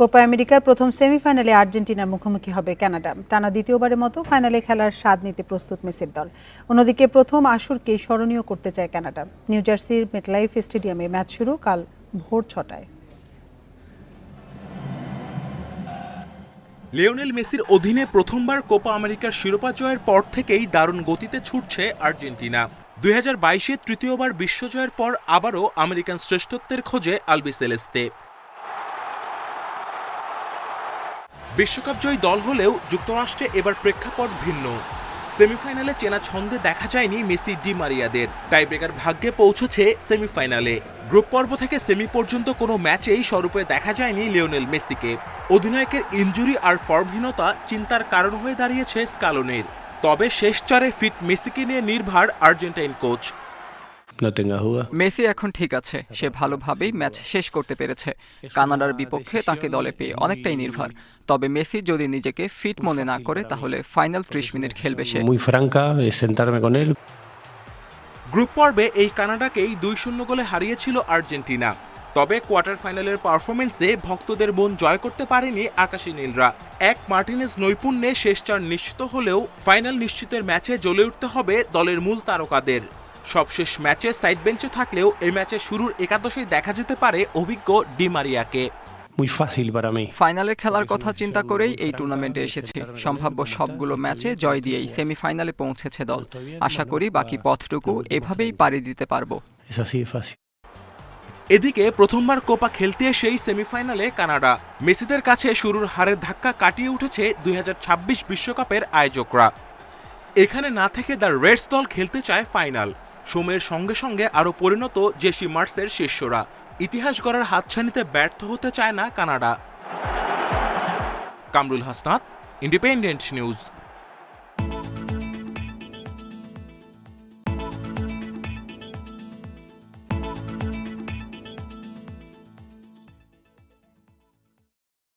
Copa আমেরিকার প্রথম সেমিফাইনালে আর্জেন্টিনার মুখোমুখি হবে কানাডা। টানা দ্বিতীয়বারের মতো ফাইনালে খেলার স্বাদ নিতে প্রস্তুত মেসির দল। অন্যদিকে প্রথম আসরকে স্মরণীয় করতে চায় কানাডা। নিউ জার্সির মেটলাইফ স্টেডিয়ামে ম্যাচ শুরু কাল ভোর ছটায়। লিওনেল মেসির অধীনে প্রথমবার কোপা আমেরিকার শিরোপা জয়ের পর থেকেই দারুণ গতিতে ছুটছে আর্জেন্টিনা। দুই হাজার বাইশে তৃতীয়বার বিশ্বজয়ের পর আবারও আমেরিকান শ্রেষ্ঠত্বের খোঁজে আলবি সেলেস্তে বিশ্বকাপ জয়ী দল হলেও যুক্তরাষ্ট্রে এবার প্রেক্ষাপট ভিন্ন। সেমিফাইনালে চেনা ছন্দে দেখা যায়নি মেসি, ডি মারিয়াদের। টাইব্রেকার ভাগ্যে পৌঁছেছে সেমিফাইনালে। গ্রুপ পর্ব থেকে সেমি পর্যন্ত কোনো ম্যাচেই স্বরূপে দেখা যায়নি লিওনেল মেসিকে। অধিনায়কের ইনজুরি আর ফর্মহীনতা চিন্তার কারণ হয়ে দাঁড়িয়েছে স্কালোনের। তবে শেষ চারে ফিট মেসিকে নিয়ে নির্ভার আর্জেন্টাইন কোচ. মেসি এখন ঠিক আছে। সে ভালোভাবেই ম্যাচ শেষ করতে পেরেছে। কানাডার বিপক্ষে তাকে দলে পেয়ে অনেকটাই নির্ভর। তবে মেসি যদি নিজেকে ফিট মনে না করে তাহলে ফাইনাল ত্রিশ মিনিট খেলবে সে। গ্রুপ পর্বে এই কানাডাকেই দুই শূন্য গোলে হারিয়েছিল আর্জেন্টিনা। তবে কোয়ার্টার ফাইনালের পারফরমেন্সে ভক্তদের মন জয় করতে পারেনি আকাশী নীলরা। এক মার্টিনেজ নৈপুণ্যে শেষ চার নিশ্চিত হলেও ফাইনাল নিশ্চিতের ম্যাচে জ্বলে উঠতে হবে দলের মূল তারকাদের। সবশেষ ম্যাচে সাইড বেঞ্চে থাকলেও এই ম্যাচে শুরুর একাদশেই দেখা যেতে পারে অভিজ্ঞ ডিমারিয়াকে muy fácil para mí. ফাইনালে খেলার কথা চিন্তা করেই এই টুর্নামেন্টে এসেছে। সম্ভাব্য সবগুলো ম্যাচে জয় দিয়েই সেমিফাইনালে পৌঁছেছে দল। আশা করি বাকি পথটুকু এভাবেই পাড়ি দিতে পারব। Es así de fácil. এদিকে প্রথমবার কোপা খেলতে এসেই সেমিফাইনালে কানাডা। মেসিদের কাছে শুরুর হারের ধাক্কা কাটিয়ে উঠেছে দুই বিশ্বকাপের আয়োজকরা। এখানে না থেকে দ্য রেডস দল খেলতে চায় ফাইনাল। সময়ের সঙ্গে সঙ্গে আরও পরিণত জেসি মার্সের শিষ্যরা। ইতিহাস গড়ার হাতছানিতে ব্যর্থ হতে চায় না Canada. Kamrul Hasnat independent news